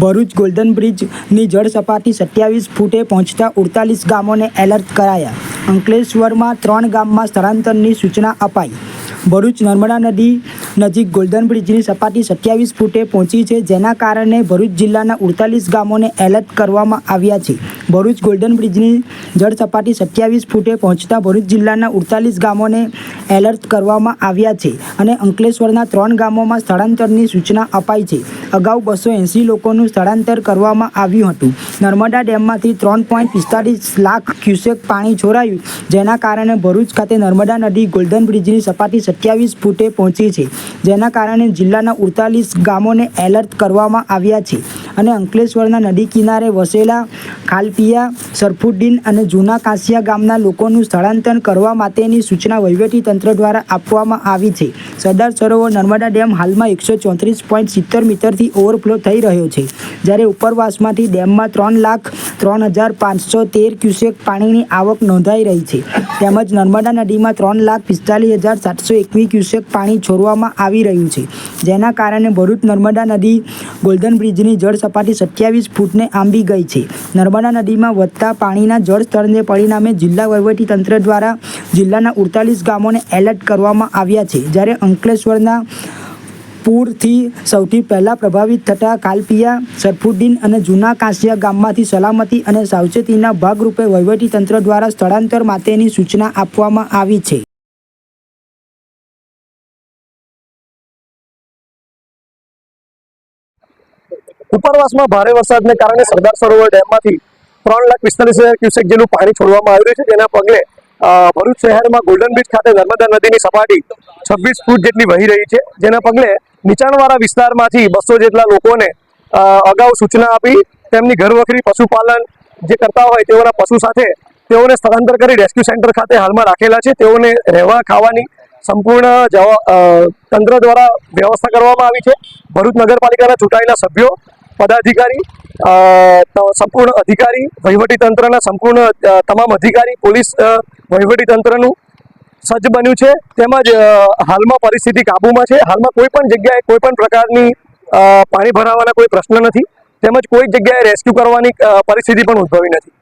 Bharuch golden બ્રિજની જળ સપાટી સત્યાવીસ ફૂટે પહોંચતા ઉડતાલીસ ગામોને એલર્ટ કરાયા. અંકલેશ્વરમાં ત્રણ ગામમાં સ્થળાંતરની સૂચના અપાઈ. ભરૂચ નર્મદા નદી નજીક ગોલ્ડન બ્રિજની સપાટી સત્યાવીસ ફૂટે પહોંચી છે, જેના કારણે ભરૂચ જિલ્લાના ઉડતાલીસ ગામોને એલર્ટ કરવામાં આવ્યા છે. ભરૂચ ગોલ્ડન બ્રિજની જળ સપાટી સત્યાવીસ ફૂટે પહોંચતા ભરૂચ જિલ્લાના ઉડતાલીસ ગામોને એલર્ટ કરવામાં આવ્યા છે અને અંકલેશ્વરના ત્રણ ગામોમાં સ્થળાંતરની સૂચના અપાઈ છે. અગાઉ બસો એંસી લોકોનું સ્થળાંતર કરવામાં આવ્યું હતું. નર્મદા ડેમમાંથી ત્રણ પોઈન્ટ પિસ્તાળીસ લાખ ક્યુસેક પાણી છોડાયું જેના કારણે ભરૂચ ખાતે નર્મદા નદી ગોલ્ડન બ્રિજની સપાટી સત્યાવીસ ફૂટે પહોંચી છે. જેના કારણે જિલ્લાના ઉડતાલીસ ગામોને એલર્ટ કરવામાં આવ્યા છે. અને અંકલેશ્વરના નદી કિનારે વસેલા ખાલપિયા, સરફુદ્દીન અને જૂના કાંસિયા ગામના લોકોનું સ્થળાંતર કરવા માટેની સૂચના તંત્ર દ્વારા આપવામાં આવી છે. સરદાર સરોવર નર્મદા ડેમ હાલમાં એકસો ચોત્રીસ પોઈન્ટ સિત્તેર મીટરથી ઓવરફ્લો થઈ રહ્યો છે. જ્યારે ઉપરવાસમાંથી ડેમમાં ત્રણ લાખ ત્રણ હજાર પાંચસો તેર ક્યુસેક પાણીની આવક નોંધાઈ રહી છે. તેમજ નર્મદા નદીમાં ત્રણ લાખ પિસ્તાલીસ હજાર સાતસો એકવીસ ક્યુસેક પાણી છોડવામાં આવી રહ્યું છે. જેના કારણે ભરૂચ નર્મદા નદી ગોલ્ડન બ્રિજની જળ સપાટી સત્યાવીસ ફૂટને આંબી ગઈ છે. નર્મદા નદીમાં વધતા પાણીના જળસ્તરને પરિણામે જિલ્લા વહીવટી તંત્ર દ્વારા જિલ્લાના ઉડતાલીસ ગામોને એલર્ટ કરવામાં આવ્યા છે. જ્યારે અંકલેશ્વરના પૂરથી સૌથી પહેલાં પ્રભાવિત થતા કાલપિયા, સરફુદ્દીન અને જૂના કાંસિયા ગામમાંથી સલામતી અને સાવચેતીના ભાગરૂપે વહીવટી તંત્ર દ્વારા સ્થળાંતર માટેની સૂચના આપવામાં આવી છે. ઉપરવાસમાં ભારે વરસાદને કારણે સરદાર સરોવર ડેમમાંથી ત્રણ લાખ પિસ્તાલીસ હજાર ક્યુસેક જેટલું પાણી છોડવામાં આવી રહ્યું છે. જેના પગલે ભરૂચ શહેરમાં ગોલ્ડન બીચ ખાતે નર્મદા નદીની સપાટી છવ્વીસ ફૂટ જેટલી વહી રહી છે. જેના પગલે, નીચાણવાળા વિસ્તારમાંથી બસો જેટલા લોકોને અગાઉ સૂચના આપી તેમની ઘરવખરી પશુપાલન જે કરતા હોય તેઓના પશુ સાથે તેઓને સ્થળાંતર કરી રેસ્ક્યુ સેન્ટર ખાતે હાલમાં રાખેલા છે. તેઓને રહેવા, ખાવાની સંપૂર્ણ તંત્ર દ્વારા વ્યવસ્થા કરવામાં આવી છે. ભરૂચ નગરપાલિકાના ચૂંટાયેલા સભ્યો પદાધિકારી સંપૂર્ણ અધિકારી વહીવટી તંત્રના સંપૂર્ણ તમામ અધિકારી, પોલીસ વહીવટીતંત્રનું વહીવટી તંત્રનું સજ્જ બન્યું છે. તેમજ હાલમાં પરિસ્થિતિ કાબૂમાં છે. હાલમાં કોઈ પણ જગ્યાએ કોઈ પણ પ્રકારની પાણી ભરાવાના કોઈ પ્રશ્ન નથી. તેમજ કોઈ જગ્યાએ રેસ્ક્યુ કરવાની પરિસ્થિતિ પણ ઉદ્ભવી નથી.